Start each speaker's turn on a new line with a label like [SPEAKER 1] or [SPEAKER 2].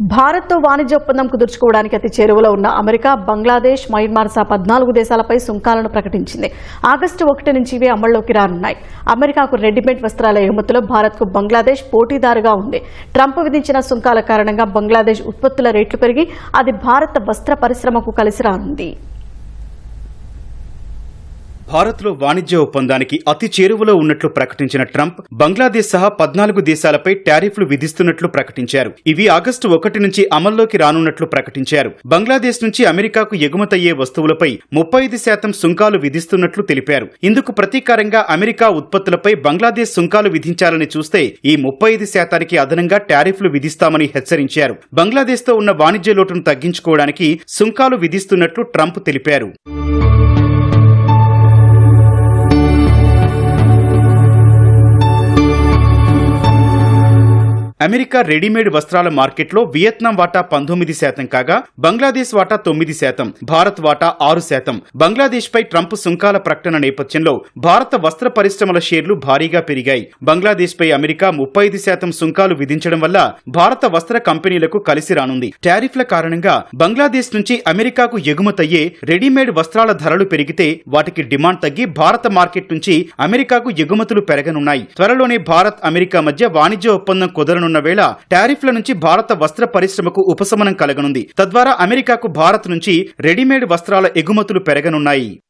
[SPEAKER 1] భారత్తో వాణిజ్య ఒప్పందం కుదుర్చుకోవడానికి అతి చేరువలో ఉన్న అమెరికా బంగ్లాదేశ్ మయన్మార్ సహా పద్నాలుగు దేశాలపై సుంకాలను ప్రకటించింది. ఆగస్టు ఒకటి నుంచి ఇవి అమల్లోకి రానున్నాయి. అమెరికాకు రెడీమేడ్ వస్త్రాల ఎగుమతిలో భారత్కు బంగ్లాదేశ్ పోటీదారుగా ఉంది. ట్రంప్ విధించిన సుంకాల కారణంగా బంగ్లాదేశ్ ఉత్పత్తుల రేట్లు పెరిగి అది భారత వస్త్ర పరిశ్రమకు కలిసి రానుంది.
[SPEAKER 2] భారత్లో వాణిజ్య ఒప్పందానికి అతి చేరువలో ఉన్నట్లు ప్రకటించిన ట్రంప్ బంగ్లాదేశ్ సహా పద్నాలుగు దేశాలపై టారిఫ్లు విధిస్తున్నట్లు ప్రకటించారు. ఇవి ఆగస్టు ఒకటి నుంచి అమల్లోకి రానున్నట్లు ప్రకటించారు. బంగ్లాదేశ్ నుంచి అమెరికాకు ఎగుమతయ్యే వస్తువులపై ముప్పై ఐదు శాతం సుంకాలు విధిస్తున్నట్లు తెలిపారు. ఇందుకు ప్రతీకారంగా అమెరికా ఉత్పత్తులపై బంగ్లాదేశ్ సుంకాలు విధించాలని చూస్తే ఈ ముప్పై ఐదు శాతానికి అదనంగా టారిఫ్లు విధిస్తామని హెచ్చరించారు. బంగ్లాదేశ్తో ఉన్న వాణిజ్య లోటును తగ్గించుకోవడానికి సుంకాలు విధిస్తున్నట్లు ట్రంప్ తెలిపారు. అమెరికా రెడీమేడ్ వస్త్రాల మార్కెట్లో వియత్నాం వాటా పంతొమ్మిది శాతం కాగా బంగ్లాదేశ్ వాటా తొమ్మిది శాతం భారత్ వాటా ఆరు శాతం. బంగ్లాదేశ్ పై ట్రంప్ సుంకాల ప్రకటన నేపథ్యంలో భారత వస్త్ర పరిశ్రమల షేర్లు భారీగా పెరిగాయి. బంగ్లాదేశ్ పై అమెరికా ముప్పై ఐదు శాతం సుంకాలు విధించడం వల్ల భారత వస్త్ర కంపెనీలకు కలిసి రానుంది. టారిఫ్ల కారణంగా బంగ్లాదేశ్ నుంచి అమెరికాకు ఎగుమతయ్యే రెడీమేడ్ వస్త్రాల ధరలు పెరిగితే వాటికి డిమాండ్ తగ్గి భారత మార్కెట్ నుంచి అమెరికాకు ఎగుమతులు పెరగనున్నాయి. త్వరలోనే భారత్ అమెరికా మధ్య వాణిజ్య ఒప్పందం కుదరనున్న వేళ టారిఫ్ల నుంచి భారత వస్త్ర పరిశ్రమకు ఉపశమనం కలగనుంది. తద్వారా అమెరికాకు భారత్ నుంచి రెడీమేడ్ వస్త్రాల ఎగుమతులు పెరగనున్నాయి.